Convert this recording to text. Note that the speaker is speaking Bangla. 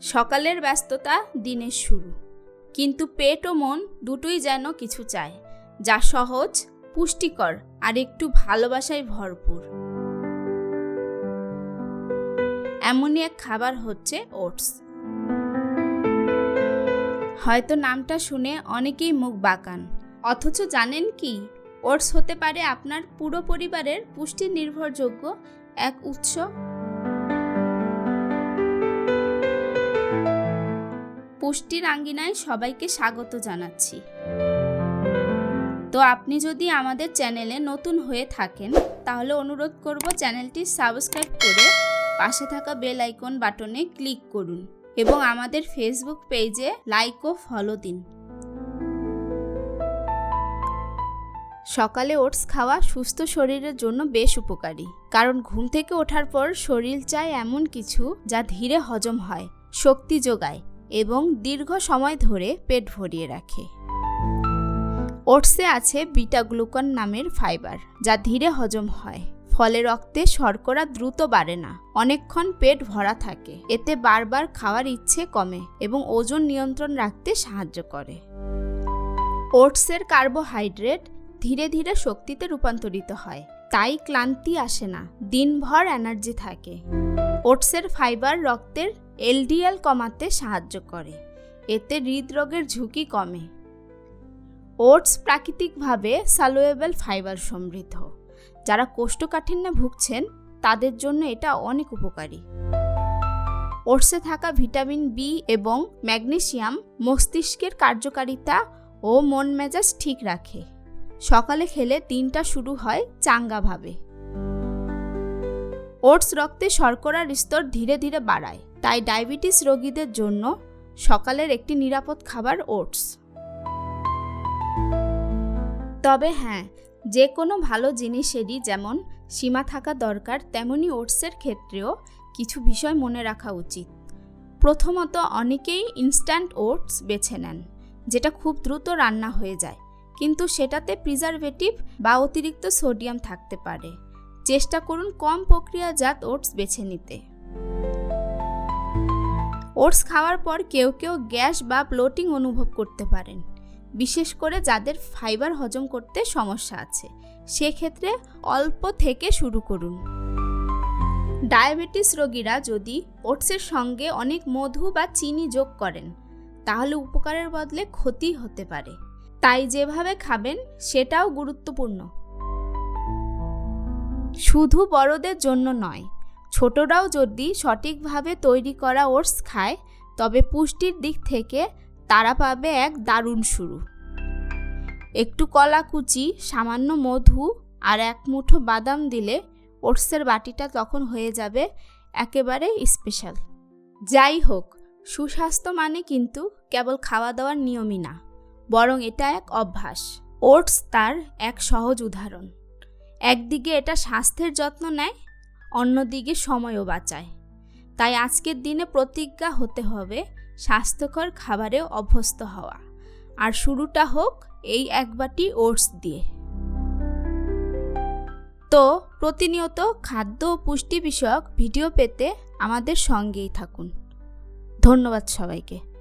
সকালের ব্যস্ততা দিনের শুরু। কিন্তু পেট ও মন দুটোই যেন কিছু চায়, যা সহজ, পুষ্টিকর আর একটু ভালোবাসায় ভরপুর। এমনই এক খাবার হচ্ছে ওটস। হয়তো নামটা শুনে অনেকেই মুখ বাঁকান। অথচ জানেন কি, ওটস হতে পারে আপনার পুরো পরিবারের পুষ্টি নির্ভরযোগ্য এক উৎস। পুষ্টির আঙ্গিনায় সবাইকে স্বাগত জানাচ্ছি। তো আপনি যদি আমাদের চ্যানেলে নতুন হয়ে থাকেন, তাহলে অনুরোধ করব চ্যানেলটি সাবস্ক্রাইব করে পাশে থাকা বেল আইকন বাটনে ক্লিক করুন এবং আমাদের ফেসবুক পেজে লাইক ও ফলো দিন। সকালে ওটস খাওয়া সুস্থ শরীরের জন্য বেশ উপকারী, কারণ ঘুম থেকে ওঠার পর শরীর চায় এমন কিছু যা ধীরে হজম হয়, শক্তি যোগায়। এবং দীর্ঘ সময় ধরে পেট ভরিয়ে রাখে। ওটসে আছে বিটা গ্লুকন নামের ফাইবার, যা ধীরে হজম হয়। ফলে রক্তে শর্করা দ্রুত বাড়ে না। অনেকক্ষণ পেট ভরা থাকে। এতে বারবার খাওয়ার ইচ্ছে কমে এবং ওজন নিয়ন্ত্রণ রাখতে সাহায্য করে। ওটসের কার্বোহাইড্রেট ধীরে ধীরে শক্তিতে রূপান্তরিত হয়। তাই ক্লান্তি আসে না। দিনভর এনার্জি থাকে। ওটসের ফাইবার রক্তের এলডিএল কমাতে সাহায্য করে। এতে হৃদরোগের ঝুঁকি কমে। ওটস প্রাকৃতিকভাবে সালোয়েবল ফাইবার সমৃদ্ধ। যারা কোষ্ঠকাঠিন্যে ভুগছেন, তাদের জন্য এটা অনেক উপকারী। ওটসে থাকা ভিটামিন বি এবং ম্যাগনেসিয়াম মস্তিষ্কের কার্যকারিতা ও মন মেজাজ ঠিক রাখে। সকালে খেলে দিনটা শুরু হয় চাঙ্গাভাবে। ওটস রক্তে শর্করার স্তর ধীরে ধীরে বাড়ায়, তাই ডায়াবেটিস রোগীদের জন্য সকালের একটি নিরাপদ খাবার ওটস। তবে হ্যাঁ যে কোনো ভালো জিনিসেরই যেমন সীমা থাকা দরকার, তেমনি ওটসের ক্ষেত্রেও কিছু বিষয় মনে রাখা উচিত। প্রথমত, অনেকেই ইনস্ট্যান্ট ওটস বেছে নেন, যেটা খুব দ্রুত রান্না হয়ে যায়, কিন্তু সেটাতে প্রিজারভেটিভ বা অতিরিক্ত সোডিয়াম থাকতে পারে। চেষ্টা করুন কম প্রক্রিয়াজাত ওটস বেছে নিতে। ওটস খাওয়ার পর কেউ কেউ গ্যাস বা ব্লোটিং অনুভব করতে পারেন, বিশেষ করে যাদের ফাইবার হজম করতে সমস্যা আছে। সেক্ষেত্রে অল্প থেকে শুরু করুন। ডায়াবেটিস রোগীরা যদি ওটসের সঙ্গে অনেক মধু বা চিনি যোগ করেন, তাহলে উপকারের বদলে ক্ষতি হতে পারে। তাই যেভাবে খাবেন, সেটাও গুরুত্বপূর্ণ। শুধু বড়দের জন্য নয়, ছোটরাও যদি সঠিকভাবে তৈরি করা ওটস খায়, তবে পুষ্টির দিক থেকে তারা পাবে এক দারুণ শুরু। একটু কলা কুচি সামান্য মধু আর এক মুঠো বাদাম দিলে ওটসের বাটিটা তখন হয়ে যাবে একেবারে স্পেশাল যাই হোক, সুস্বাস্থ্য মানে কিন্তু কেবল খাওয়া দাওয়ার নিয়মই না, বরং এটা এক অভ্যাস। ওটস তার এক সহজ উদাহরণ। একদিকে এটা স্বাস্থ্যের যত্ন নেয়, অন্যদিকে সময়ও বাঁচায়। তাই আজকের দিনে প্রতিজ্ঞা হতে হবে স্বাস্থ্যকর খাবারে অভ্যস্ত হওয়া। আর শুরুটা হোক এই এক বাটি ওটস দিয়ে। তো, প্রতিনিয়ত খাদ্য ও পুষ্টি বিষয়ক ভিডিও পেতে আমাদের সঙ্গেই থাকুন। ধন্যবাদ সবাইকে।